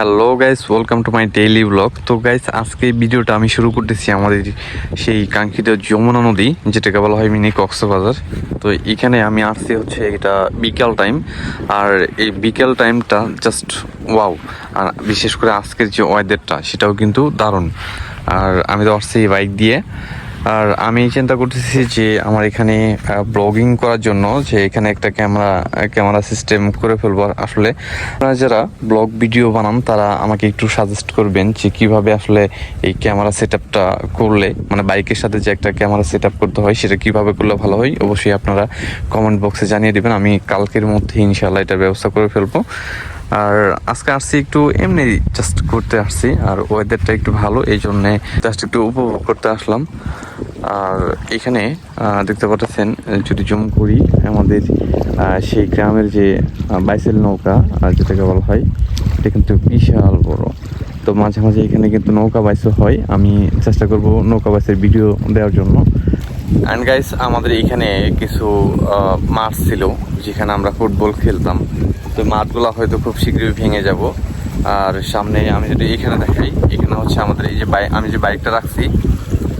Hello guys welcome to my daily blog তো guys আজকে ভিডিওটা আমি শুরু করতেছি আমাদের সেই কাঙ্ক্ষিত যমুনা নদী, যেটাকে বলা হয় মিনি কক্সবাজার। তো, এখানে আমি আসছি হচ্ছে এটা বিকাল টাইম। আর এই বিকেল টাইমটা জাস্ট ওয়াও আর বিশেষ করে আজকের যে ওয়েদারটা সেটাও কিন্তু দারুণ। আর আমি তো আসছি বাইক দিয়ে। আর আমি চিন্তা করতেছি যে আমার এখানে ব্লগিং করার জন্য যে এখানে একটা ক্যামেরা ক্যামেরা সিস্টেম করে ফেলব আসলে। আপনারা যারা ব্লগ ভিডিও বানান, তারা আমাকে একটু সাজেস্ট করবেন যে কীভাবে আসলে এই ক্যামেরা সেট করলে মানে বাইকের সাথে যে একটা ক্যামেরা সেট করতে হয়, সেটা কীভাবে করলে ভালো হয়, অবশ্যই আপনারা কমেন্ট বক্সে জানিয়ে দেবেন। আমি কালকের মধ্যে ইনশাল্লাহ এটার ব্যবস্থা করে ফেলব। আর আজকে আসছি একটু এমনি জাস্ট ঘুরতে আসছি, আর ওয়েদারটা একটু ভালো, এই জন্যে জাস্ট একটু উপভোগ করতে আসলাম। আর এখানে দেখতে পাচ্ছেন, যদি জুম করি, আমাদের সেই গ্রামের যে বাইসেল নৌকা যেটাকে বলা হয়, এটা কিন্তু বিশাল বড়। তো মাঝে মাঝে এখানে কিন্তু নৌকা বাইসও হয়। আমি চেষ্টা করব নৌকা বাইসের ভিডিও দেওয়ার জন্য। অ্যান্ড গাইস আমাদের এখানে কিছু মাঠ ছিল, যেখানে আমরা ফুটবল খেলতাম। তো মাঠগুলো হয়তো খুব শীঘ্রই ভেঙে যাব। আর সামনে আমি যদি এখানে দেখাই, এখানে হচ্ছে আমাদের এই যে বাইক আমি যে বাইকটা রাখছি,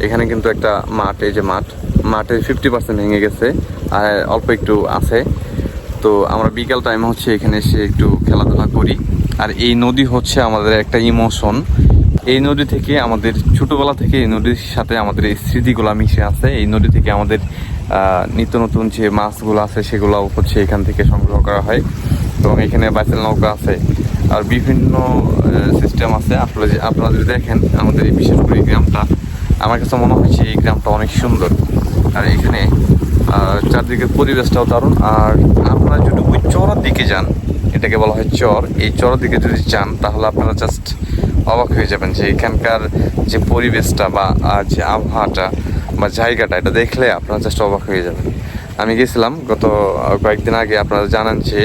এখানে কিন্তু একটা মাঠ, এই যে মাঠ। মাঠে ফিফটি পার্সেন্ট ভেঙে গেছে, আর অল্প একটু আছে। তো আমরা বিকাল টাইমে হচ্ছে এখানে এসে একটু খেলাধুলা করি। আর এই নদী হচ্ছে আমাদের একটা ইমোশন। এই নদী থেকে আমাদের ছোটবেলা থেকে এই নদীর সাথে আমাদের এই স্মৃতিগুলো মিশে আছে। এই নদী থেকে আমাদের নিত্য নতুন যে মাছগুলো আছে সেগুলো হচ্ছে এখান থেকে সংগ্রহ করা হয়। এবং এখানে বাইসেল নৌকা আছে। আর বিভিন্ন সিস্টেম আছে। আপনারা আপনারা যদি দেখেন আমাদের এই বিশেষ করে এই গ্রামটা, আমার কাছে মনে হয়েছে এই গ্রামটা অনেক সুন্দর। আর এখানে চারদিকের পরিবেশটাও দারুণ। আর আপনারা যদি ওই চরের দিকে যান, এটাকে বলা হয় চর, এই চরের দিকে যদি যান, তাহলে আপনারা জাস্ট অবাক হয়ে যাবেন যে এখানকার যে পরিবেশটা বা যে আবহাওয়াটা বা জায়গাটা, এটা দেখলে আপনারা জাস্ট অবাক হয়ে যাবেন। আমি গেছিলাম গত কয়েকদিন আগে, আপনারা জানান যে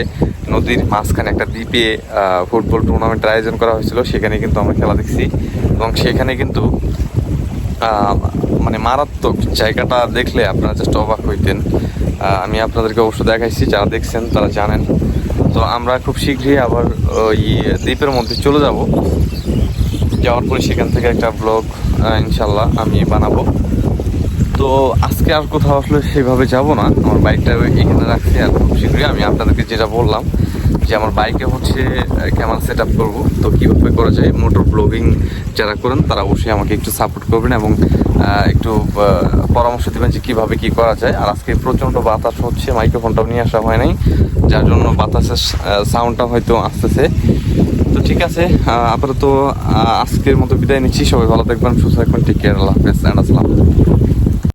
নদীর মাঝখানে একটা দ্বীপে ফুটবল টুর্নামেন্টের আয়োজন করা হয়েছিল, সেখানে কিন্তু আমরা খেলা দেখছি এবং সেখানে কিন্তু মানে মারাত্মক জায়গাটা দেখলে আপনারা জাস্ট অবাক হইতেন। আমি আপনাদেরকে অবশ্য দেখাইছি, যারা দেখছেন তারা জানেন। তো আমরা খুব শীঘ্রই আবার ওই দ্বীপের মধ্যে চলে যাব। যাওয়ার পরে সেখান থেকে একটা ব্লগ ইনশাল্লাহ আমি বানাবো। তো আজকে আর কোথাও আসলে সেভাবে যাব না। আমার বাইকটা এখানে রাখছি আর খুব শীঘ্রই আমি আপনাদেরকে যেটা বললাম যে আমার বাইকে হচ্ছে ক্যামেরা সেট আপ করব। তো কীভাবে করা যায়? মোটর ব্লগিং যারা করেন, তারা অবশ্যই আমাকে একটু সাপোর্ট করবেন এবং একটু পরামর্শ দেবেন যে কীভাবে কী করা যায়। আর আজকে প্রচণ্ড বাতাস হচ্ছে মাইক্রোফোনটাও নিয়ে আসা হয় নাই, যার জন্য বাতাসের সাউন্ডটা হয়তো আসতেছে। তো ঠিক আছে আপাতত আজকের মতো বিদায় নিচ্ছি। সবাই ভালো থাকবেন, সুস্থ এখন ঠিক কেয়ার আল্লাহ হাফেজ আসসালাম